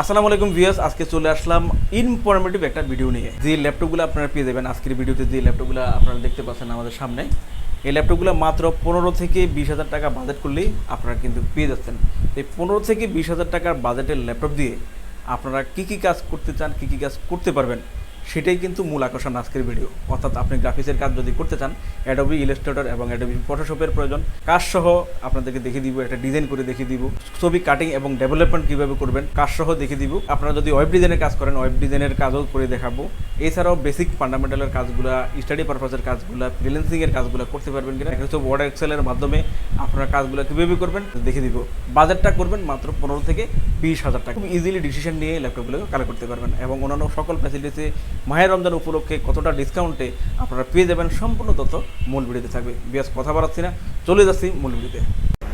আসসালামু আলাইকুম ভিউয়ার্স, আজকে চলে আসলাম ইনফরমেটিভ একটা ভিডিও নিয়ে। যে ল্যাপটপগুলো আপনারা পেয়ে যাবেন, আজকের ভিডিওতে যে ল্যাপটপগুলো আপনারা দেখতে পাচ্ছেন আমাদের সামনে, এই ল্যাপটপগুলো মাত্র পনেরো থেকে বিশ হাজার টাকা বাজেট করলেই আপনারা কিন্তু পেয়ে যাচ্ছেন। এই পনেরো থেকে বিশ হাজার টাকার বাজেটের ল্যাপটপ দিয়ে আপনারা কী কী কাজ করতে চান, কী কী কাজ করতে পারবেন সেটাই কিন্তু মূল আকর্ষণ আজকের ভিডিও অর্থাৎ আপনি গ্রাফিক্সের কাজ যদি করতে চান অ্যাডোবি ইলাস্ট্রেটর এবং অ্যাডোবি ফটোশপের প্রয়োজন, কাজ সহ আপনাদেরকে দেখিয়ে দিব, একটা ডিজাইন করে দেখিয়ে দিব, ছবি কাটিং এবং ডেভেলপমেন্ট কীভাবে করবেন, কাজ সহ দেখিয়ে দিব। আপনারা যদি ওয়েব ডিজাইনের কাজ করেন ওয়েব ডিজাইনের কাজও করে দেখাবো। এছাড়াও বেসিক ফান্ডামেন্টালের কাজগুলো স্টাডি পারপাসের কাজগুলো ফ্রিল্যান্সিংয়ের কাজগুলো করতে পারবেন কিনা হচ্ছে ওয়ার্ড এক্সেলের মাধ্যমে আপনারা কাজগুলো কীভাবে করবেন দেখে দিব। বাজারটা করবেন মাত্র পনেরো থেকে বিশ হাজার টাকা। খুব ইজিলি ডিসিশন নিয়ে ল্যাপটপগুলো কালেক্ট করতে পারবেন এবং অন্যান্য সকল ফ্যাসিলিটি মাহের রমজান উপলক্ষে কতটা ডিসকাউন্টে আপনারা পেয়ে যাবেন সম্পূর্ণ তথ্য মূল ভিডিওতে থাকবে। বিয়াস, কথা বাড়াচ্ছি না, চলে যাচ্ছি মূল ভিডিওতে।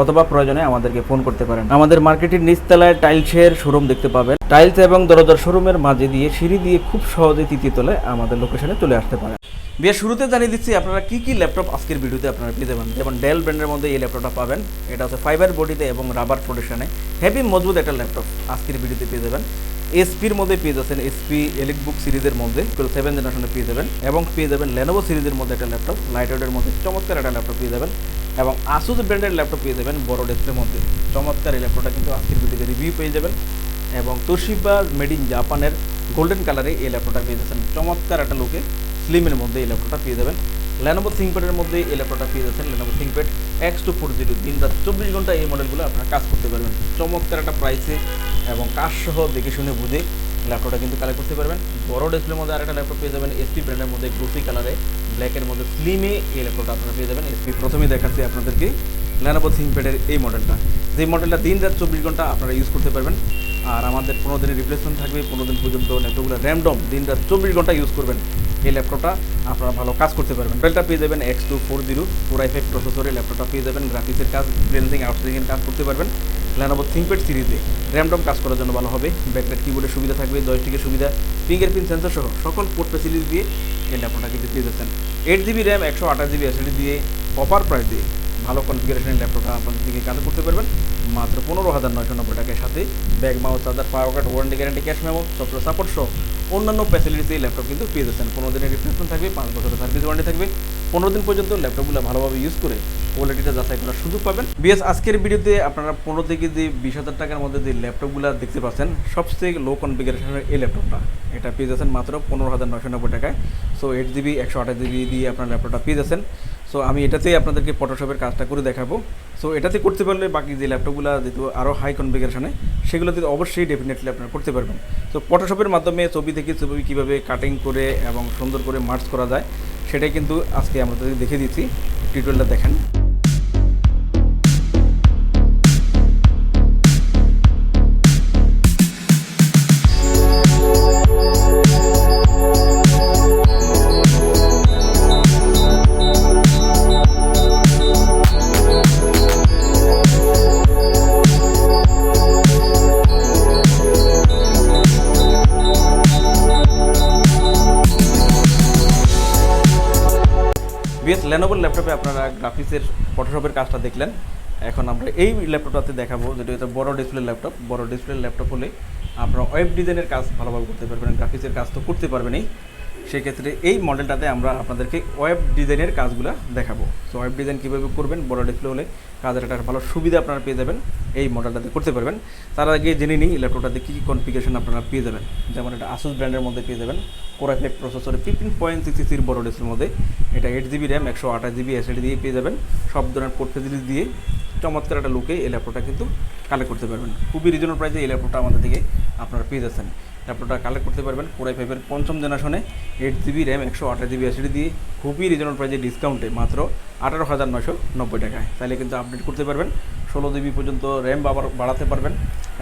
অথবা প্রয়োজনে আমাদেরকে ফোন করতে পারেন। আমাদের মার্কেটের নিচতলায় টাইলসের শোরুম দেখতে পাবেন। টাইলস এবং দরজার শোরুমের মাঝে দিয়ে সিঁড়ি দিয়ে খুব সহজে তৃতীয় তলায় আমাদের লোকেশনে চলে আসতে পারেন। বিয়ের শুরুতে জানিয়ে দিচ্ছি, আপনারা কি কি ল্যাপটপ আজকের ভিডিওতে আপনারা পেয়ে যাবেন? যেমন ডেল ব্র্যান্ডের মধ্যে এই ল্যাপটপটা পাবেন। এটা হচ্ছে ফাইবার বডিতে এবং রাবার প্রোটেকশনে হেভি মজবুত একটা ল্যাপটপ আজকের ভিডিওতে পেয়ে যাবেন। এসপির মধ্যে পেয়ে যাচ্ছেন এসপি বুক সিরিজের মধ্যে সেভেন জেনারেশনে পেয়ে যাবেন। এবং পেয়ে যাবেন লেনোভো সিরিজের মধ্যে একটা ল্যাপটপ লাইটওয়েটের মধ্যে চমৎকার একটা ল্যাপটপ পেয়ে যাবেন। এবং আসুস ব্র্যান্ডের ল্যাপটপ পেয়ে যাবেন বড় ডিসপ্লের মধ্যে। চমৎকার এই ল্যাপটপটা কিন্তু আজকের ভিডিওতে রিভিউ পেয়ে যাবেন। এবং তোশিবা মেড ইন জাপানের গোল্ডেন কালারে এই ল্যাপটপটা পেয়ে যাচ্ছেন। চমৎকার একটা লোকে স্লিমের মধ্যে এই ল্যাপটপটা পেয়ে যাবেন। লেনোভো থিঙ্কপ্যাডের মধ্যে এই ল্যাপটপটা পেয়ে যাচ্ছেন। Lenovo ThinkPad X two four zero দিন রাত চব্বিশ ঘণ্টা এই মডেলগুলো আপনারা কাজ করতে পারবেন। চমৎকার একটা প্রাইসে এবং কাজ সহ দেখে শুনে বুঝে ল্যাপটপটা কিন্তু কালেক্ট করতে পারবেন। বড় ডিসপ্লের মধ্যে আরেকটা ল্যাপটপ পেয়ে যাবেন। এসপি ব্র্যান্ডের মধ্যে গ্লোসি কালারে ব্ল্যাকের মধ্যে স্লিমে এই ল্যাপটপটা আপনারা পেয়ে যাবেন। এসপি প্রথমেই দেখাচ্ছি আপনাদেরকে লেনোভো থিঙ্কপ্যাডের এই মডেলটা। যে মডেলটা দিন রাত চব্বিশ ঘণ্টা আপনারা ইউজ করতে পারবেন। আর আমাদের পনেরো দিনের রিপ্লেসমেন্ট থাকবে, পনেরো দিন পর্যন্ত ল্যাপটপগুলো র্যামডম দিন রাত চব্বিশ ঘণ্টা ইউজ করবেন। এই ল্যাপটপটা আপনারা ভালো কাজ করতে পারবেন। মডেলটা পেয়ে যাবেন X two four zero four i five প্রসেসরে ল্যাপটপটা পেয়ে যাবেন। গ্রাফিক্সের কাজ ফ্রিলেন্সিং আউটসোর্সিংয়ের কাজ করতে পারবেন। ল্যানোভো থিঙ্কপ্যাড সিরিজে র্যামডম কাজ করার জন্য ভালো হবে। ব্যাকলাইট কিবোর্ডের সুবিধা থাকবে জয়স্টিকের সুবিধা ফিঙ্গারপ্রিন্ট সেন্সর সহ সকল পোর্ট ফ্যাসিলিটি দিয়ে এই ল্যাপটপটা কিন্তু পেয়ে যাচ্ছেন। এইট জিবি র্যাম একশো আঠাশ জিবি এসএসডি দিয়ে প্রপার প্রাইস দিয়ে ভালো কনফিগারেশনের ল্যাপটপটা আপনাদের দিকে কাজ করতে পারবেন। মাত্র পনেরো হাজার নয়শো নব্বই টাকার সাথে bag mouse charger power card warranty guarantee cash memo software support সহ অন্যান্য ফ্যাসিলিটি ল্যাপটপ কিন্তু পেয়ে যাচ্ছেন। পনেরো দিনের রিপ্লেসমেন্ট থাকবে, পাঁচ বছরের সার্ভিস ওয়ারেন্টি থাকবে। পনেরো দিন পর্যন্ত ল্যাপটপগুলো ভালোভাবে ইউজ করে কোয়ালিটিটা যাচাই করার সুযোগ পাবেন। বিএস, আজকের ভিডিওতে আপনারা পনেরো থেকে যে বিশ হাজার টাকার মধ্যে যে ল্যাপটপগুলো দেখতে পাচ্ছেন, সবচেয়ে লো কনফিগারেশনের এই ল্যাপটপটা। এটা পেয়ে যাচ্ছেন মাত্র পনেরো হাজার নয়শো নব্বই টাকায়। সো এইট জিবি একশো আঠাশ জিবি দিয়ে আপনার ল্যাপটপটা পেয়ে যাচ্ছেন। সো আমি এটাতেই আপনাদেরকে ফটোশপের কাজটা করে দেখাবো। সো এটাতে করতে পারলে বাকি যে ল্যাপটপগুলো যেহেতু আরও হাই কনফিগারেশনে সেগুলোতে অবশ্যই ডেফিনেটলি আপনারা করতে পারবেন। তো ফটোশপের মাধ্যমে ছবি থেকে ছবি কীভাবে কাটিং করে এবং সুন্দর করে মার্চ করা যায় সেটাই কিন্তু আজকে আমাদের দেখে দিচ্ছি। টিউটোরিয়ালটা দেখেন। বিএস লেনোভোর ল্যাপটপে আপনারা গ্রাফিক্সের ফটোশপের কাজটা দেখলেন। এখন আমরা এই ল্যাপটপটাতে দেখাবো যেটা হচ্ছে বড় ডিসপ্লে ল্যাপটপ বড় ডিসপ্লে ল্যাপটপ হলে আপনারা ওয়েব ডিজাইনের কাজ ভালোভাবে করতে পারবেন গ্রাফিক্সের কাজ তো করতে পারবেনই। সেক্ষেত্রে এই মডেলটাতে আমরা আপনাদেরকে ওয়েব ডিজাইনের কাজগুলো দেখাবো। সো ওয়েব ডিজাইন কীভাবে করবেন, বড় ডিসপ্লে হলে কাজের একটা ভালো সুবিধা আপনারা পেয়ে যাবেন, এই মডেলটাতে করতে পারবেন। তার আগে জেনে নিই ল্যাপটপটাতে কী কী কনফিগারেশন আপনারা পেয়ে যাবেন। যেমন এটা আসুস ব্র্যান্ডের মধ্যে পেয়ে যাবেন কোরআ ফাইভ প্রসেসরে ফিফটিন পয়েন্ট সিক্স সির বড় ডিসপ্লের মধ্যে। এটা এইট জিবি র্যাম একশো আঠাশ জিবি এসএডি দিয়ে পেয়ে যাবেন। সব ধরনের পোর্ট ফেসিলিটি দিয়ে চমৎকার একটা লুকে এই ল্যাপটপটা কিন্তু কালেক্ট করতে পারবেন। খুবই রিজনেবল প্রাইসে এই ল্যাপটপটা আমাদের থেকে আপনারা পেয়ে যাচ্ছেন। ল্যাপটপটা কালেক্ট করতে পারবেন কোরাই ফাইভের পঞ্চম জেনারেশনে এইট জিবি র্যাম একশো আঠাশ জিবি এসডি দিয়ে খুবই রিজনেবল প্রাইজে ডিসকাউন্টে মাত্র আঠারো হাজার নয়শো নব্বই টাকায়। তাহলে কিন্তু আপডেট করতে পারবেন, ষোলো জিবি পর্যন্ত র্যাম আবার বাড়াতে পারবেন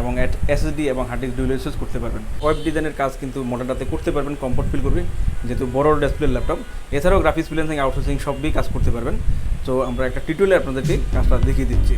এবং এসএসডি এবং হার্ড ডিস্ক ডুয়েল ইউজ করতে পারবেন। ওয়েব ডিজাইনের কাজ কিন্তু মডেলটাতে করতে পারবেন কমফোর্ট ফিল করবে, যেহেতু বড় ডিসপ্লে ল্যাপটপ এছাড়াও গ্রাফিক্স ফ্রিল্যান্সিং আউটসোর্সিং সবই কাজ করতে পারবেন। তো আমরা একটা টিউটোরিয়ালে আপনাদেরকে কাজটা দেখিয়ে দিচ্ছি।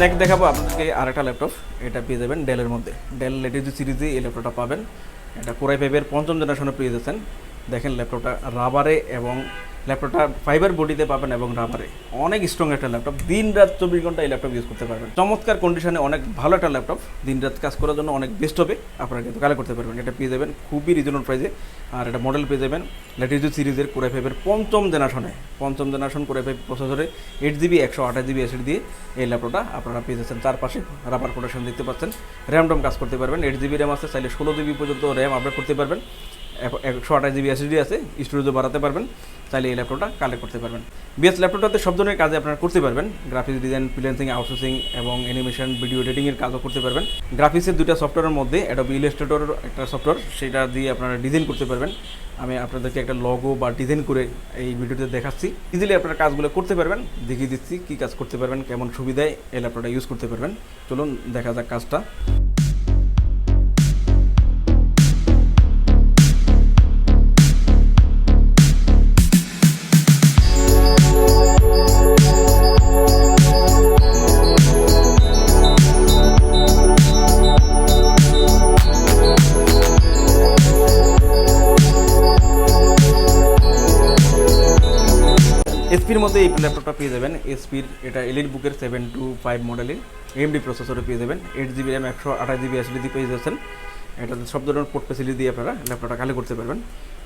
নেক্সট দেখাবো আপনাদেরকে আরেকটা ল্যাপটপ এটা পেয়ে যাবেন ডেলের মধ্যে। ডেল লেটিজি সিরিজে এই ল্যাপটপটা পাবেন। এটা কোরাই ফাইভের পঞ্চম জেনারেশনে পেয়ে যাচ্ছেন। দেখেন ল্যাপটপটা রাবারে এবং ল্যাপটপটা ফাইবার বডিতে পাবেন এবং রাবারে অনেক স্ট্রং একটা ল্যাপটপ। দিন রাত চব্বিশ ঘণ্টা এই ল্যাপটপ ইউজ করতে পারবেন। চমৎকার কন্ডিশনে অনেক ভালো একটা ল্যাপটপ। দিন রাত কাজ করার জন্য অনেক বেস্ট হবে। আপনারা কিন্তু কালেক্ট করতে পারবেন। এটা পেয়ে যাবেন খুবই রিজনেবল প্রাইসে আর এটা মডেল পেয়ে যাবেন লেটিজু সিরিজের কোরাই ফাইভের পঞ্চম জেনারেশনে পঞ্চম জেনারেশন কোরাই ফাইভ প্রসেসরে এইট জিবি একশো আঠাশ জিবি এসিড দিয়ে এই ল্যাপটপটা আপনারা পেয়ে যাচ্ছেন। চারপাশে রাবার প্রোটেকশন দেখতে পাচ্ছেন। র্যাম কাজ করতে পারবেন। এইট জিবি র্যাম আছে। চাইলে ষোলো জিবি পর্যন্ত র্যাম আপডেট করতে পারবেন। একশো আঠাশ জিবি এসএসডি আছে স্টোরেজও বাড়াতে পারবেন, চাইলে এই ল্যাপটপটা কালেক্ট করতে পারবেন। বিএস ল্যাপটপটাতে সব ধরনের কাজে আপনারা করতে পারবেন। গ্রাফিক্স ডিজাইন ফ্রিল্যান্সিং আউটসোর্সিং এবং অ্যানিমেশন ভিডিও এডিটিংয়ের কাজও করতে পারবেন। গ্রাফিক্সের দুটা সফটওয়্যারের মধ্যে অ্যাডোবি ইলাস্ট্রেটর একটা সফটওয়্যার সেটা দিয়ে আপনারা ডিজাইন করতে পারবেন। আমি আপনাদেরকে একটা লগো বা ডিজাইন করে এই ভিডিওতে দেখাচ্ছি। ইজিলি আপনারা কাজগুলো করতে পারবেন, দেখিয়ে দিচ্ছি কী কাজ করতে পারবেন, কেমন সুবিধায় এই ল্যাপটপটা ইউজ করতে পারবেন। চলুন দেখা যাক কাজটা। এসপির মধ্যে এই ল্যাপটপটা পেয়ে যাবেন। এসপির এটা এলিট বুকের সেভেন টু ফাইভ মডেলের এমডি প্রসেসরও পেয়ে যাবেন। এইট জিবি র্যাম একশো আঠাশ জিবি এসডি পেয়ে যাচ্ছেন। এটাতে সব ধরনের পোর্ট ফেসিলিটি দিয়ে আপনারা ল্যাপটপটা খালি করতে পারবেন।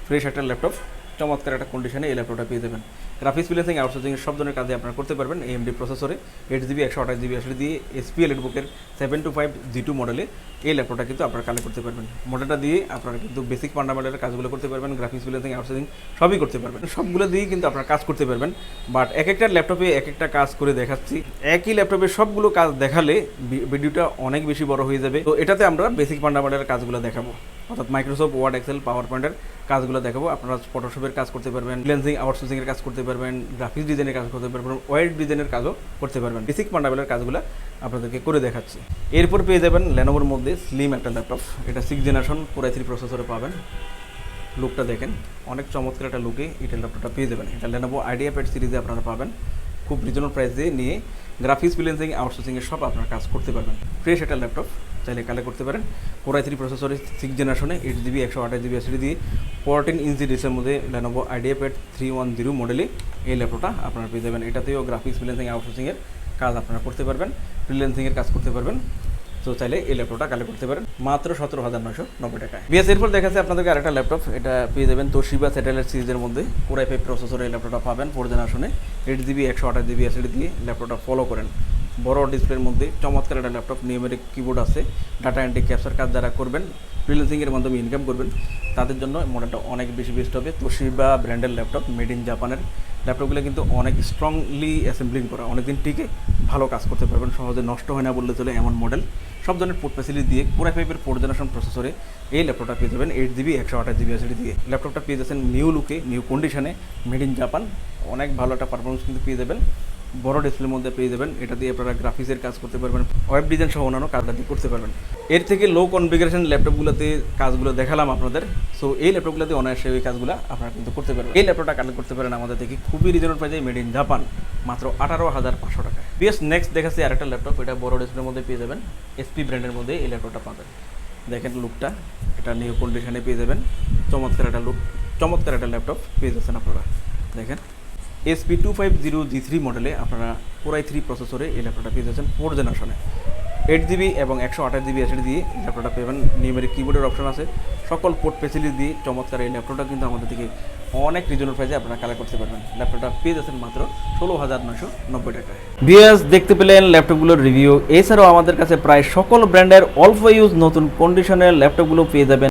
ফ্রেশ একটা ল্যাপটপ। চমৎকার একটা কন্ডিশনে এই ল্যাপটপটা পেয়ে যাবেন। গ্রাফিক্স ফ্রিল্যান্সিং আউটসোর্সিং সব ধরনের কাজে আপনারা করতে পারবেন। এমডি প্রসেসরে এইট জিবি একশো আঠাশ জিবি আসলে দিয়ে এসপি এলিট বুকের seven two five G two মডেলে এই ল্যাপটপটা কিন্তু আপনারা কালেক্ট করতে পারবেন। মডেলটা দিয়ে আপনারা কিন্তু বেসিক ফান্ডামেন্টালের কাজগুলো করতে পারবেন গ্রাফিক্স ফ্রিল্যান্সিং আউটসোর্সিং সবই করতে পারবেন। সবগুলো দিয়েই কিন্তু আপনারা কাজ করতে পারবেন। বাট এক একটা ল্যাপটপে এক একটা কাজ করে দেখাচ্ছি। একই ল্যাপটপে সবগুলো কাজ দেখালে ভিডিওটা অনেক বেশি বড় হয়ে যাবে। তো এটাতে আমরা বেসিক ফান্ডামেন্টালের কাজগুলো দেখাবো। অর্থাৎ মাইক্রোসফট ওয়ার্ড এক্সেল পাওয়ার পয়েন্টের কাজগুলো দেখাবো। আপনারা ফটোশপের কাজ করতে পারবেন ফ্রিল্যান্সিং আউটসোর্সিং এর কাজ করতে পারবেন গ্রাফিক্স ডিজাইনের কাজ করতে পারবেন ওয়েব ডিজাইনের কাজও করতে পারবেন। বেসিক ফান্ডামেন্টালের কাজগুলো আপনাদেরকে করে দেখাচ্ছি। এরপর পেয়ে যাবেন লেনোভোর মধ্যে স্লিম একটা ল্যাপটপ এটা six generation core i three প্রসেসরে পাবেন। লুকটা দেখেন, অনেক চমৎকার একটা লুকে এটা ল্যাপটপটা পেয়ে যাবেন। এটা লেনোভো আইডিয়া প্যাড সিরিজে আপনারা পাবেন। খুব রিজনেবল দিয়ে নিয়ে গ্রাফিক্স ফ্রিল্যান্সিং আউটসোর্সিংয়ের সব আপনার কাজ করতে পারবেন। ফ্রেশ একটা ল্যাপটপ চাইলে কালেক্ট করতে পারেন। কোরাই থ্রি প্রসেসরে সিক্স জেনারেশনে এইট জিবি একশো আঠাশ জিবি এসডি দিয়ে ফোরটিন ইঞ্চি ডিসের মধ্যে Lenovo IdeaPad three one zero মডেলে এই ল্যাপটপটা আপনারা পেয়ে যাবেন। এটাতেও গ্রাফিক্স ফ্রিল্যান্সিং আউটসোর্সিংয়ের কাজ আপনারা করতে পারবেন ফ্রিল্যান্সিংয়ের কাজ করতে পারবেন। তো চাইলে এই ল্যাপটপটা কালেক্ট করতে পারেন। মাত্র সতেরো হাজার নয়শো নব্বই টাকায়। বিএস এরপর দেখাচ্ছে আপনাদেরকে আরেকটা ল্যাপটপ। এটা পেয়ে যাবেন তোশিবা স্যাটেলাইট সিরিজের মধ্যে কোরাই ফাইভ প্রসেসর এই ল্যাপটপটা পাবেন ফোর জেনারেশনে এইট জিবি একশো আঠাশ জিবি এসডি দিয়ে ল্যাপটপটা ফলো করেন। বড় ডিসপ্লের মধ্যে চমৎকার একটা ল্যাপটপ, নিয়মের কিবোর্ড আছে ডাটা এন্ট্রি ক্যাপচার কাজ যারা করবেন ফ্রিল্যান্সিংয়ের মাধ্যমে ইনকাম করবেন, তাদের জন্য মডেলটা অনেক বেশি বেস্ট হবে। তোশিবা ব্র্যান্ডের ল্যাপটপ মেড ইন জাপানের ল্যাপটপগুলো কিন্তু অনেক স্ট্রংলি অ্যাসেম্বলিং করা, অনেকদিন টিকে ভালো কাজ করতে পারবেন, সহজে নষ্ট হয় না বললে চলে এমন মডেল সব ধরনের পোর্ট ফ্যাসিলিটি দিয়ে পুরো ফাইভের ফোর জেনারেশন প্রসেসরে এই ল্যাপটপটা পেয়ে যাবেন এইট জিবি একশো আঠাশ জিবি এসডি দিয়ে। ল্যাপটপটা পেয়ে যাচ্ছেন নিউ লুকে নিউ কন্ডিশনে মেড ইন জাপান অনেক ভালো একটা পারফরমেন্স কিন্তু পেয়ে যাবেন। বড় ডিসপ্লের মধ্যে পেয়ে যাবেন। এটা দিয়ে আপনারা গ্রাফিক্সের কাজ করতে পারবেন ওয়েব ডিজাইন সহ অন্যান্য দিয়ে করতে পারবেন। এর থেকে লো কনফিগারেশন ল্যাপটপগুলোতে কাজগুলো দেখালাম আপনাদের। সো এই ল্যাপটপগুলোতে অনায়াসে ওই কাজগুলো আপনারা কিন্তু করতে পারবেন। এই ল্যাপটপটা কালেক্ট করতে পারেন আমাদের থেকে। খুবই রিজনেবল প্রাইজে মেড ইন জাপান মাত্র আঠারো হাজার পাঁচশো টাকা বিএস নেক্সট দেখাচ্ছি আরেকটা ল্যাপটপ এটা বড় ডিসপ্লের মধ্যে পেয়ে যাবেন। এসপি ব্র্যান্ডের মধ্যে এই ল্যাপটপটা পাবেন। দেখেন লুকটা এটা নিউ কন্ডিশনে পেয়ে যাবেন। চমৎকার একটা লুক চমৎকার একটা ল্যাপটপ পেয়ে যাচ্ছেন আপনারা। দেখেন। HP two five zero G three মডেলে আপনারা কোরাই থ্রি প্রসেসরে এই ল্যাপটপটা পেয়ে যাচ্ছেন ফোর জেনারেশনে এইট জিবি এবং একশো আঠাশ জিবি এসএড দিয়ে ল্যাপটপটা পেবেন। নিউমেরিক কিবোর্ডের অপশন আছে। সকল পোর্ট ফেসিলিটি দিয়ে চমৎকার এই ল্যাপটপটা কিন্তু আমাদের থেকে অনেক রিজনাল প্রাইসে আপনারা কালেক্ট করতে পারবেন। ল্যাপটপটা পেয়ে যাচ্ছেন মাত্র ষোলো হাজার নশো নব্বই টাকায়। বিএস দেখতে পেলেন ল্যাপটপগুলোর রিভিউ এছাড়াও আমাদের কাছে প্রায় সকল ব্র্যান্ডের অল্প ইউজ নতুন কন্ডিশনের ল্যাপটপগুলো পেয়ে যাবেন।